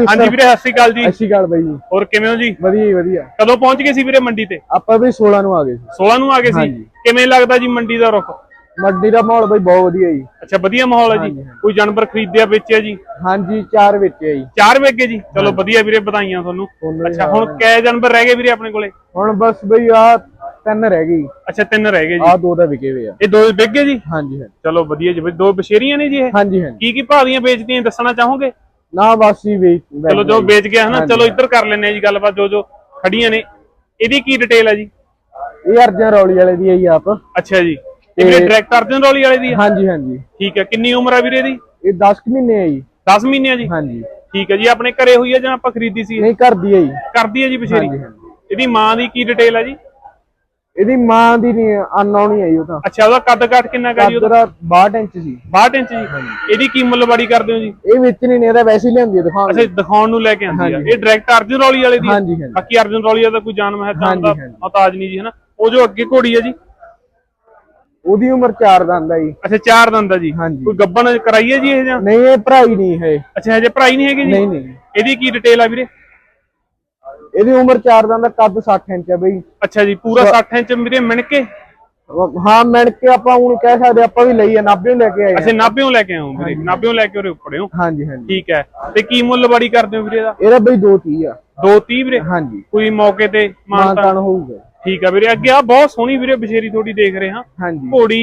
ਹਾਂਜੀ ਵੀਰੇ ਸਤਿ ਸ਼੍ਰੀ ਅਕਾਲ ਜੀ। ਅੱਛੀ ਗੱਲ ਬਾਈ ਜੀ। ਹੋਰ ਕਿਵੇਂ ਹੋ ਜੀ? ਵਧੀਆ ਜੀ ਵਧੀਆ। ਕਦੋਂ ਪਹੁੰਚ ਗਏ ਸੀ ਵੀਰੇ ਮੰਡੀ ਤੇ? ਆਪਾਂ ਵੀ 16 ਨੂੰ ਆ ਗਏ ਸੀ। 16 ਨੂੰ ਆ ਗਏ ਸੀ। ਕਿਵੇਂ ਲੱਗਦਾ ਜੀ ਮੰਡੀ ਦਾ ਰੁਖ? ਮੰਡੀ ਦਾ ਮਾਹੌਲ ਬਾਈ ਬਹੁਤ ਵਧੀਆ ਜੀ। ਅੱਛਾ ਵਧੀਆ ਮਾਹੌਲ ਹੈ ਜੀ। ਕੋਈ ਜਾਨਵਰ ਖਰੀਦਿਆ ਵੇਚਿਆ ਜੀ? ਹਾਂਜੀ ਚਾਰ ਵਿੱਚ ਹੈ ਜੀ। ਚਾਰ ਵੇਗੇ ਜੀ? ਚਲੋ ਵਧੀਆ ਵੀਰੇ ਵਧਾਈਆਂ ਤੁਹਾਨੂੰ। ਅੱਛਾ ਹੁਣ ਕੈ ਜਾਨਵਰ ਰਹਿ ਗਏ ਵੀਰੇ ਆਪਣੇ ਕੋਲੇ? ਹੁਣ ਬਸ ਬਈ ਆ ਤਿੰਨ ਰਹਿ ਗਈ ਅੱਛਾ ਤਿੰਨ ਰਹਿ ਗਏ ਜੀ। ਆ ਦੋ ਦਾ ਵਿਕੇ ਹੋਏ ਆ। ਇਹ ਦੋ ਵਿਗੇ ਜੀ? ਹਾਂਜੀ ਹਾਂਜੀ। ਚਲੋ ਵਧੀਆ ਜੀ ਬਈ ਦੋ ਬਸ਼ੇਰੀਆਂ ਨੇ ਜੀ ਇਹ? ਹਾਂਜੀ ਹਾਂਜੀ। ਕੀ ਕੀ ਭਾਅ ਦੀਆਂ ਵੇਚਦੀਆਂ ਦੱਸਣਾ ਚਾਹੋਗੇ? ਨਾ ਬਸ ਹੀ ਵੇਚ ਚਲੋ ਜੋ ਵੇਚ ਗਿਆ ਹਨਾ ਚਲੋ ਇੱਧਰ ਕਰ ਲੈਨੇ ਆ ਜੀ ਗੱਲਬਾਤ ਜੋ ਜੋ ਖੜੀਆਂ ਨੇ। ਇਹਦੀ ਕੀ ਡਿਟੇਲ ਹੈ ਜੀ? ਇਹ ਅਰਜਨ ਰੌਲੀ ਵਾਲੇ ਦੀ ਹੈ ਜੀ ਆਪ। ਅੱਛਾ ਜੀ। ਇਹ ਵੀਰੇ ਡਾਇਰੈਕਟ ਅਰਜਨ ਰੋਲੀ ਵਾਲੇ ਦੀ ਹੈ ਹਾਂਜੀ ਹਾਂਜੀ। ਠੀਕ ਹੈ ਕਿੰਨੀ ਉਮਰ ਹੈ ਵੀਰੇ ਦੀ ਇਹ 10 ਕੁ ਮਹੀਨੇ ਹੈ ਜੀ। 10 ਮਹੀਨੇ ਆ ਜੀ? ਹਾਂਜੀ। ਠੀਕ ਹੈ ਜੀ ਆਪਣੇ ਘਰੇ ਹੋਈ ਹੈ ਜਾਂ ਆਪਾਂ ਖਰੀਦੀ ਸੀ? ਨਹੀਂ ਕਰਦੀ ਹੈ ਜੀ। ਕਰਦੀ ਹੈ ਜੀ ਬਸ਼ੇਰੀ। ਇਹਦੀ ਮਾਂ ਦੀ ਕੀ ਡਿਟੇਲ ਹੈ ਜੀ? ਇਹਦੀ ਮਾਂ ਦੀ ਨਹੀਂ ਅਨਨੋਨ ਹੀ ਹੈ ਜੀ ਉਹ ਤਾਂ। ਅੱਛਾ ਉਹਦਾ ਕੱਦ ਕਾਠ ਕਿੰਨਾ ਕਾ ਜੀ ਉਹਦਾ? ਕੱਦ ਦਾ 62 ਇੰਚ ਸੀ 62 ਇੰਚ ਜੀ? ਇਹਦੀ ਕੀ ਮੁੱਲਵਾੜੀ ਕਰਦੇ ਹੋ ਜੀ? ਇਹ ਵਿੱਚ ਨਹੀਂ ਨੇ ਇਹਦਾ ਵੈਸੇ ਹੀ ਲਿਆਂਦੀ ਹੈ ਦਿਖਾਉਣ ਅੱਛਾ ਦਿਖਾਉਣ ਨੂੰ ਲੈ ਕੇ ਆਂਦੀ ਆ ਇਹ ਡਾਇਰੈਕਟ ਅਰਜਨ ਰੌਲੀ ਵਾਲੇ ਦੀ? ਹਾਂਜੀ ਹਾਂਜੀ। ਬਾਕੀ ਅਰਜਨ ਰੌਲੀ ਦਾ ਕੋਈ ਜਾਨਮ ਹੈ ਤਾਂ ਹਾਂਜੀ, ਦਾ। ਮਤਾਜ ਨਹੀਂ ਜੀ ਹਨਾ? ਉਹ ਜੋ ਅੱਗੇ ਘੋੜੀ ਹੈ ਜੀ? ਉਹਦੀ ਉਮਰ 4 ਦਾ ਆਂਦਾ ਜੀ। ਅੱਛਾ ਚਾਰ ਦੰਦ ਆ ਜੀ। ਕੋਈ ਗੱਬਨ ਕਰਾਈਏ ਜੀ ਇਹ ਜਾਂ? ਨਹੀਂ ਇਹ ਭਰਾਈ ਨਹੀਂ ਹੈ ਅੱਛਾ ਹਜੇ ਭਰਾਈ ਨਹੀਂ ਹੈਗੀ ਜੀ? ਨਹੀਂ ਨਹੀਂ। ਇਹਦੀ ਕੀ ਡਿਟੇਲ ਆ ਵੀਰੇ? ਇਹਦੀ ਉਮਰ 4 ਦਾ ਕੱਦ 60 ਇੰਚ ਹੈ ਬਈ। ਅੱਛਾ ਜੀ ਪੂਰਾ 60 ਇੰਚ ਵੀਰੇ ਮਿਣ ਕੇ ਹਾਂ ਮਿਣ ਕੇ ਆਪਾਂ ਹੁਣ ਕਹਿ ਸਕਦੇ ਆਪਾਂ ਵੀ ਲਈ ਆ ਨਾਭਿਓਂ ਲੈ ਕੇ ਆਏ ਆ ਨਾਭਿਓਂ ਲੈ ਕੇ ਆਉਂ ਵੀਰੇ ਨਾਭਿਓਂ ਲੈ ਕੇ ਉਰੇ ਉੱਪੜੇ ਹੋ? ਹਾਂਜੀ ਹਾਂਜੀ। ਠੀਕ ਹੈ। ਤੇ ਕੀ ਮੁੱਲਵਾੜੀ ਕਰਦੇ ਹੋ ਵੀਰੇ ਇਹਦਾ? ਇਹਦਾ ਬਈ 230 ਆ। 230 ਵੀਰੇ? ਹਾਂਜੀ। ਕੋਈ ਮੌਕੇ ਤੇ ਮਾਨਤਾ ਮਾਨਤਾਨ ਹੋਊਗਾ। ਠੀਕ ਆ ਵੀਰੇ ਅੱਗੇ ਆ ਬਹੁਤ ਸੋਹਣੀ ਵੀਰੇ ਬਸ਼ੇਰੀ ਤੁਹਾਡੀ ਦੇਖ ਰਹੇ ਹਾਂ। ਹਾਂਜੀ। ਘੋੜੀ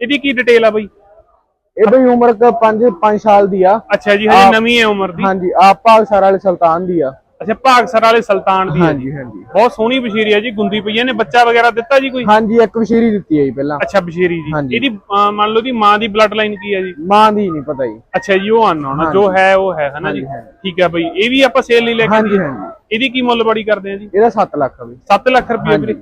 ਇਹਦੀ ਕੀ ਡਿਟੇਲ ਆ ਬਈ? ਇਹ ਬਈ ਉਮਰ 5 5 ਸਾਲ ਦੀ ਆ। ਅੱਛਾ ਜੀ ਹਜੇ ਨਵੀਂ ਹੈ ਉਮਰ ਦੀ। ਹਾਂਜੀ ਆਪ ਭਾਗਸਰ ਵਾਲੇ ਸੁਲਤਾਨ ਦੀ ਆ। ਅੱਛਾ ਭਾਗਸਰ ਵਾਲੇ ਸੁਲਤਾਨ ਦੀ ਹੈ ਜੀ। ਹਾਂਜੀ। ਹਾਂਜੀ ਬਹੁਤ ਸੋਹਣੀ ਬਸ਼ੇਰੀ ਹੈ ਜੀ ਗੁੰਦੀ ਪਈ ਹੈ। ਨੇ ਬੱਚਾ ਵਗੈਰਾ ਦਿੱਤਾ ਜੀ ਕੋਈ? ਹਾਂਜੀ ਇੱਕ ਵਸ਼ੀਰੀ ਦਿੱਤੀ ਹੈ ਜੀ ਪਹਿਲਾਂ। ਅੱਛਾ ਬਸ਼ੇਰੀ ਜੀ। ਹਾਂਜੀ। ਇਹਦੀ ਅਹ, ਮੰਨ ਲਓ ਦੀ ਮਾਂ ਦੀ ਬਲੱਡ ਲਾਈਨ ਕੀ ਹੈ ਜੀ? ਮਾਂ ਦੀ ਨਹੀਂ ਪਤਾ ਜੀ। ਅੱਛਾ ਜੀ ਉਹ ਆਨਾ ਜੋ ਹੈ ਉਹ ਹੈ ਹਨਾ ਜੀ? ਹਾਂਜੀ, ਠੀਕ ਹੈ ਬਈ। ਇਹ ਵੀ ਆਪਾਂ ਸੇਲ ਲਈ ਲੈ ਕੇ ਹਾਂਜੀ ਹਾਂਜੀ। ਇਹਦੀ ਕੀ ਮੁੱਲਵਾੜੀ ਕਰਦੇ ਆ ਜੀ? ਇਹਦਾ 7 ਲੱਖ ਆ ਬਈ। 7 ਲੱਖ ਰੁਪਏ ਵੀਰੇ।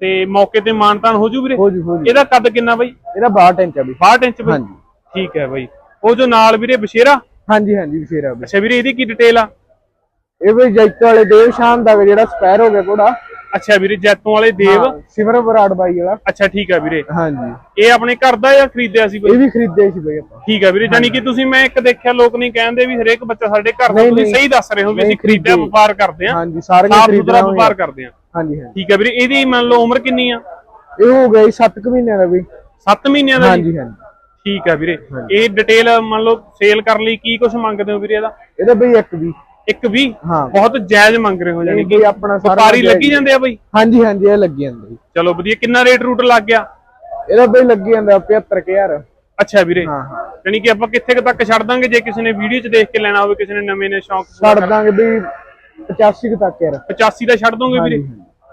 ਤੇ ਮੌਕੇ ਤੇ ਮਾਨਤਾਨ ਹੋ ਜੂ ਵੀਰੇ? ਹੋ ਜੂ ਹੋ ਜੂ। ਇਹਦਾ ਕੱਦ ਕਿੰਨਾ ਬਈ? ਇਹਦਾ 62 ਇੰਚ ਆ ਬਈ। 62 ਇੰਚ ਬਈ? ਹਾਂਜੀ। ਠੀਕ ਹੈ ਬਈ। ਉਹ ਜੋ ਨਾਲ ਵੀਰੇ ਬਸ਼ੇਰਾ? ਹਾਂਜੀ ਹਾਂਜੀ ਵਸ਼ੀਰਾ ਬਈ। ਅੱਛਾ ਵੀਰੇ ਇਹਦੀ ਕੀ ਡਿਟੇਲ ਆ? ਇਹ ਬਈ ਜੈਤ ਵਾਲੇ ਦੇਵ ਸ਼ਾਨ ਦਾ ਜਿਹੜਾ ਸਪੈਰ ਹੋ ਗਿਆ ਘੋੜਾ। ਅੱਛਾ ਵੀਰੇ ਜੈਤੋਂ ਵਾਲੇ ਦੇਵ। ਹਾਂ, ਸਿਮਰ ਬਰਾੜ ਬਾਈ ਵਾਲਾ। ਅੱਛਾ ਠੀਕ ਹੈ ਵੀਰੇ। ਹਾਂਜੀ। ਇਹ ਆਪਣੇ ਘਰ ਦਾ ਜਾਂ ਖਰੀਦਿਆ ਸੀ ਇਹ ਵੀ ਖਰੀਦੇ ਸੀ ਬਈ ਆਪਾਂ। ਠੀਕ ਹੈ ਵੀਰੇ ਜਾਨੀ ਕਿ ਤੁਸੀਂ ਮੈਂ ਇੱਕ ਦੇਖਿਆ ਲੋਕ ਨਹੀਂ ਕਹਿੰਦੇ ਵੀ ਹਰੇਕ ਬੱਚਾ ਸਾਡੇ ਘਰ ਦਾ ਨਹੀਂ, ਤੁਸੀਂ ਨਹੀਂ। ਸਹੀ ਦੱਸ ਰਹੇ ਹੋ ਵੀ ਅਸੀਂ ਨਹੀਂ, ਖਰੀਦਿਆ ਖਰੀਦੇ। ਵਪਾਰ ਕਰਦੇ ਆ। ਹਾਂਜੀ ਸਾਰੀਆਂ ਸਾਫ਼ ਖਰੀਦਣਾ ਸੁਥਰਾ ਵਪਾਰ ਕਰਦੇ ਆ। ਹਾਂਜੀ ਹਾਂਜੀ। ਠੀਕ ਹੈ ਵੀਰੇ ਇਹਦੀ ਮੰਨ ਲਓ ਉਮਰ ਕਿੰਨੀ ਆ? ਇਹ ਹੋ ਗਿਆ 7 ਕੁ ਮਹੀਨਿਆਂ ਦਾ ਬਈ 7 ਮਹੀਨਿਆਂ ਦਾ ਜੀ? ਹਾਂਜੀ ਹਾਂਜੀ। ਠੀਕ ਹੈ ਵੀਰੇ। ਇਹ ਡਿਟੇਲ ਮੰਨ ਲਓ ਸੇਲ ਕਰਨ ਲਈ ਕੀ ਕੁਝ ਮੰਗਦੇ ਹੋ ਵੀਰੇ ਇਹਦਾ? ਇਹਦਾ ਬਈ ਇੱਕ ਵੀ ਇੱਕ ਵੀ ਹਾਂ। ਬਹੁਤ ਜਾਇਜ਼ ਮੰਗ ਰਹੇ ਹੋ ਜਾਨੀ ਕਿ ਆਪਣਾ ਸਾਰਾ ਵਪਾਰੀ ਲੱਗੀ ਜਾਂਦੇ ਆ ਬਈ? ਹਾਂਜੀ ਹਾਂਜੀ ਇਹ ਲੱਗੀ ਜਾਂਦਾ ਚਲੋ ਵਧੀਆ ਕਿੰਨਾ ਰੇਟ ਰੂਟ ਲੱਗ ਗਿਆ? ਇਹਦਾ ਬਈ ਲੱਗੀ ਜਾਂਦਾ 75000 ਅੱਛਾ ਵੀਰੇ। ਹਾਂ ਹਾਂ। ਜਾਨੀ ਕਿ ਆਪਾਂ ਕਿੱਥੇ ਕੁ ਤੱਕ ਛੱਡ ਦਾਂਗੇ ਜੇ ਕਿਸੇ ਨੇ ਵੀਡੀਓ 'ਚ ਦੇਖ ਕੇ ਲੈਣਾ ਹੋਵੇ ਕਿਸੇ ਨੇ ਨਵੇਂ ਨੇ ਸ਼ੌਂਕ ਛੱਡ ਦਾਂਗੇ ਬਈ 85 ਕੁ ਤੱਕ ਯਾਰ। 85 ਦਾ ਛੱਡ ਦੋਗੇ ਵੀਰੇ?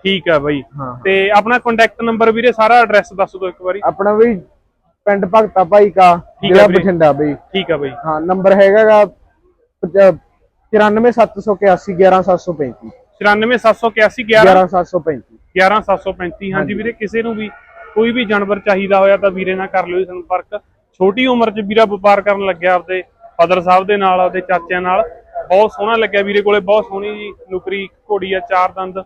ਠੀਕ ਆ ਬਾਈ। ਤੇ ਆਪਣਾ ਕੰਟੈਕਟ ਨੰਬਰ ਵੀਰੇ ਸਾਰਾ ਐਡਰੈਸ ਦੱਸ ਦਿਓ ਇੱਕ ਵਾਰੀ। ਆਪਣਾ ਬਈ ਪਿੰਡ ਭਗਤਾ ਭਾਈ ਕਾ ਵੀਰੇ। ਬਠਿੰਡਾ ਬਈ। ਠੀਕ ਆ ਬਾਈ। ਹਾਂ ਨੰਬਰ ਹੈਗਾਗਾ 94781 11735 94781 11 11735 11735 ਹਾਂਜੀ ਵੀਰੇ ਕਿਸੇ ਨੂੰ ਵੀ ਕੋਈ ਵੀ ਜਾਨਵਰ ਚਾਹੀਦਾ ਹੋਇਆ ਤਾਂ ਵੀਰੇ ਨਾਲ ਕਰ ਲਿਓ ਸੰਪਰਕ। ਛੋਟੀ ਉਮਰ 'ਚ ਵੀਰਾ ਵਪਾਰ ਕਰਨ ਲੱਗਿਆ ਆਪਦੇ ਫਾਦਰ ਸਾਹਿਬ ਦੇ ਨਾਲ ਆਪਦੇ ਚਾਚਿਆਂ ਨਾਲ। ਬਹੁਤ ਸੋਹਣਾ ਲੱਗਿਆ ਵੀਰੇ ਕੋਲੇ ਬਹੁਤ ਸੋਹਣੀ ਜੀ ਨੁਕਰੀ ਘੋੜੀ ਆ ਚਾਰ ਦੰਦ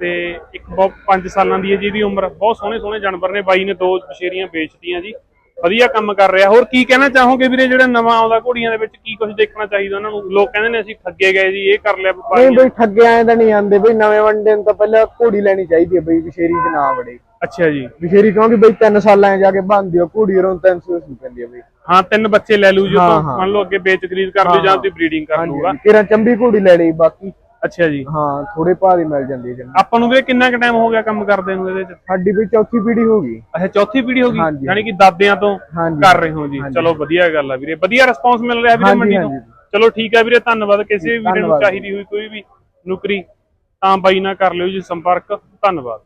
ਤੇ ਇੱਕ ਬਹੁਤ 5 ਸਾਲਾਂ ਦੀ ਹੈ ਜਿਹਦੀ ਉਮਰ। ਬਹੁਤ ਸੋਹਣੇ ਸੋਹਣੇ ਜਾਨਵਰ ਨੇ ਬਾਈ ਨੇ ਦੋ ਬਸ਼ੇਰੀਆਂ ਵੇਚਤੀਆਂ ਜੀ। ਵਧੀਆ ਕੰਮ ਕਰ ਰਿਹਾ। ਹੋਰ ਕੀ ਕਹਿਣਾ ਚਾਹੋਗੇ ਵੀਰੇ ਜਿਹੜਾ ਨਵਾਂ ਆਉਂਦਾ? ਘੋੜੀਆਂ ਦੇ ਵਿੱਚ ਕੀ ਕੁਝ ਦੇਖਣਾ ਚਾਹੀਦਾ ਉਹਨਾਂ ਨੂੰ? ਲੋਕ ਕਹਿੰਦੇ ਨੇ ਅਸੀਂ ਠੱਗੇ ਗਏ ਜੀ ਇਹ ਕਰ ਲਿਆ ਨਹੀਂ ਵਪਾਰੀਆਂ ਬਈ ਠੱਗੇ ਆਏ ਤਾਂ ਨਹੀਂ ਆਂਦੇ ਬਈ। ਨਵੇਂ ਵੰਡੇ ਨੂੰ ਤਾਂ ਪਹਿਲਾਂ ਘੋੜੀ ਲੈਣੀ ਚਾਹੀਦੀ ਹੈ ਬਈ ਵਿਸ਼ੇਰੀ ਚ ਨਾ ਵੜੇ। ਅੱਛਾ ਜੀ। ਵਿਸ਼ੇਰੀ ਕਿਉਂਕਿ ਬਈ 3 ਸਾਲਾਂ ਜਾ ਕੇ ਬੰਦੀ ਹੋ ਘੋੜੀ ਰੋਂ 300 ਸੀ ਪੈਂਦੀ ਹੈ ਬਈ। ਹਾਂ ਤਿੰਨ ਬੱਚੇ ਲੈ ਲੂ ਜੋ ਤਾਂ। ਮੰਨ ਲਓ ਅੱਗੇ ਵੇਚ ਖਰੀਦ ਕਰ ਜਾਂ ਤੁਸੀਂ ਬਰੀਡਿੰਗ ਕਰ ਲੂਗਾ ਕਿਰਾਂ ਚੰਬੀ ਘੋੜੀ ਲੈ ਲਈ ਬਾਕੀ। ਅੱਛਾ ਜੀ। ਹਾਂ ਥੋੜੇ ਭਾਅ ਦੀ ਮਿਲ ਜਾਂਦੀ ਹੈ ਜੰਮੀ ਆਪਾਂ ਨੂੰ ਵੀਰੇ ਕਿੰਨਾ ਕੁ ਟਾਈਮ ਹੋ ਗਿਆ ਕੰਮ ਕਰਦੇ ਨੂੰ ਇਹਦੇ ਚ? ਸਾਡੀ ਬਈ ਚੌਥੀ ਪੀੜ੍ਹੀ ਹੋ ਗਈ। ਅੱਛਾ ਚੌਥੀ ਪੀੜ੍ਹੀ ਹੋ ਗਈ। ਯਾਨੀ ਕਿ ਦਾਦਿਆਂ ਤੋਂ ਕਰ ਰਹੇ ਹੋ ਜੀ। ਚਲੋ ਵਧੀਆ ਗੱਲ ਆ ਵੀਰੇ। ਵਧੀਆ ਰਿਸਪੌਂਸ ਮਿਲ ਰਿਹਾ ਵੀਰੇ ਮੰਡੀ ਤੋਂ। ਚਲੋ ਠੀਕ ਆ ਵੀਰੇ ਧੰਨਵਾਦ। ਕਿਸੇ ਵੀ ਵੀਰੇ ਨੂੰ। ਚਾਹੀਦੀ ਹੋਈ ਕੋਈ ਵੀ ਨੁਕਰੀ ਤਾਂ ਬਾਈ ਨਾਲ ਕਰ ਲਿਓ ਜੀ ਸੰਪਰਕ। ਧੰਨਵਾਦ।